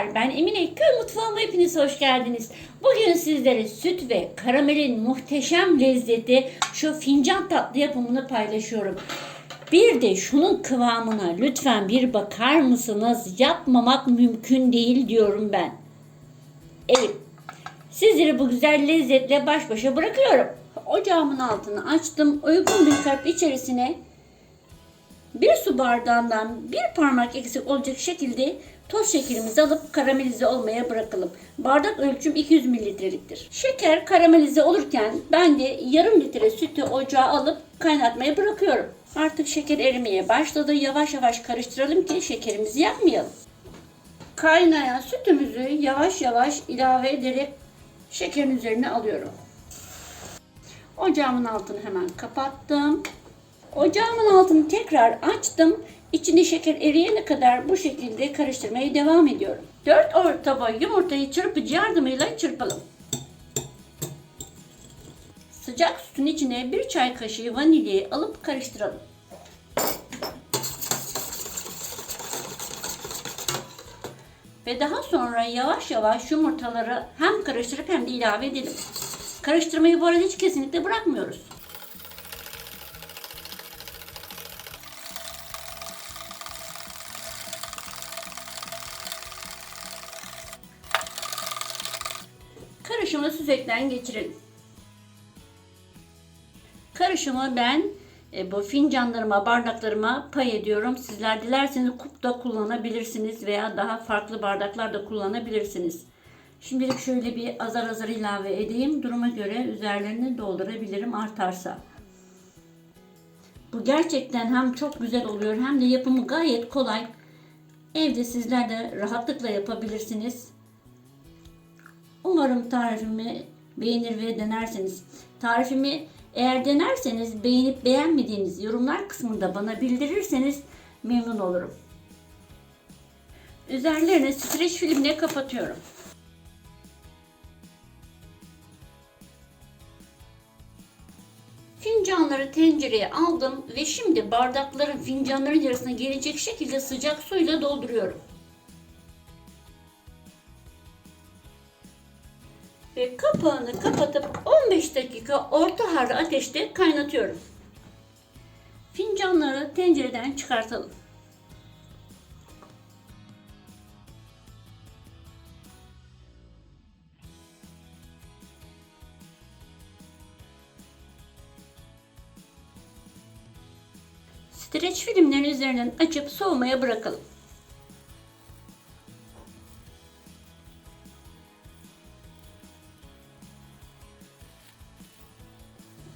Merhabalar ben Emine Köy Mutfağıma hepiniz hoş geldiniz. Bugün sizlere süt ve karamelin muhteşem lezzeti şu fincan tatlı yapımını paylaşıyorum. Bir de şunun kıvamına lütfen bir bakar mısınız? Yapmamak mümkün değil diyorum ben. Evet sizleri bu güzel lezzetle baş başa bırakıyorum. Ocağımın altını açtım. Uygun bir kap içerisine bir su bardağından bir parmak eksik olacak şekilde toz şekerimizi alıp karamelize olmaya bırakalım. Bardak ölçüm 200 mililitreliktir. Şeker karamelize olurken ben de yarım litre sütü ocağa alıp kaynatmaya bırakıyorum. Artık şeker erimeye başladı. Yavaş yavaş karıştıralım ki şekerimizi yakmayalım. Kaynayan sütümüzü yavaş yavaş ilave ederek şekerin üzerine alıyorum. Ocağımın altını hemen kapattım. Ocağımın altını tekrar açtım. İçinde şeker eriyene kadar bu şekilde karıştırmaya devam ediyorum. 4 orta boy yumurtayı çırpıcı yardımıyla çırpalım. Sıcak sütün içine bir çay kaşığı vanilyayı alıp karıştıralım. Ve daha sonra yavaş yavaş yumurtaları hem karıştırıp hem de ilave edelim. Karıştırmayı bu arada hiç kesinlikle bırakmıyoruz. Karışımı süzekten geçirelim. Karışımı ben e, bu fincanlarıma, bardaklarıma pay ediyorum. Sizler dilerseniz kupta kullanabilirsiniz veya daha farklı bardaklar da kullanabilirsiniz. Şimdilik şöyle bir azar azar ilave edeyim. Duruma göre üzerlerini doldurabilirim artarsa. Bu gerçekten hem çok güzel oluyor hem de yapımı gayet kolay. Evde sizler de rahatlıkla yapabilirsiniz. Umarım tarifimi beğenir ve denerseniz. Tarifimi eğer denerseniz beğenip beğenmediğiniz yorumlar kısmında bana bildirirseniz memnun olurum. Üzerlerini streç filmle kapatıyorum. Fincanları tencereye aldım ve şimdi bardakların fincanların yarısına gelecek şekilde sıcak suyla dolduruyorum. Ve kapağını kapatıp 15 dakika orta harlı ateşte kaynatıyorum. Fincanları tencereden çıkartalım. Streç filmlerin üzerinden açıp soğumaya bırakalım.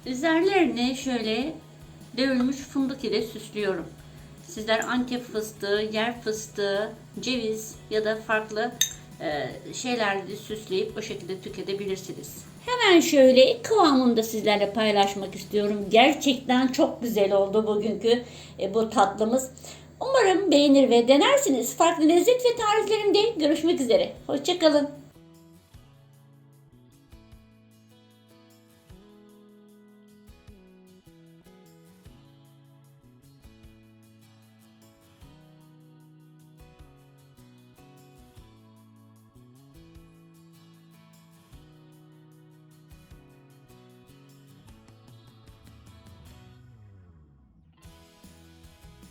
Üzerlerine şöyle dövülmüş fındık ile süslüyorum. Sizler antep fıstığı, yer fıstığı, ceviz ya da farklı e, şeylerle süsleyip o şekilde tüketebilirsiniz. Hemen şöyle kıvamını da sizlerle paylaşmak istiyorum. Gerçekten çok güzel oldu bugünkü e, bu tatlımız. Umarım beğenir ve denersiniz. Farklı lezzet ve tariflerimde görüşmek üzere. Hoşçakalın.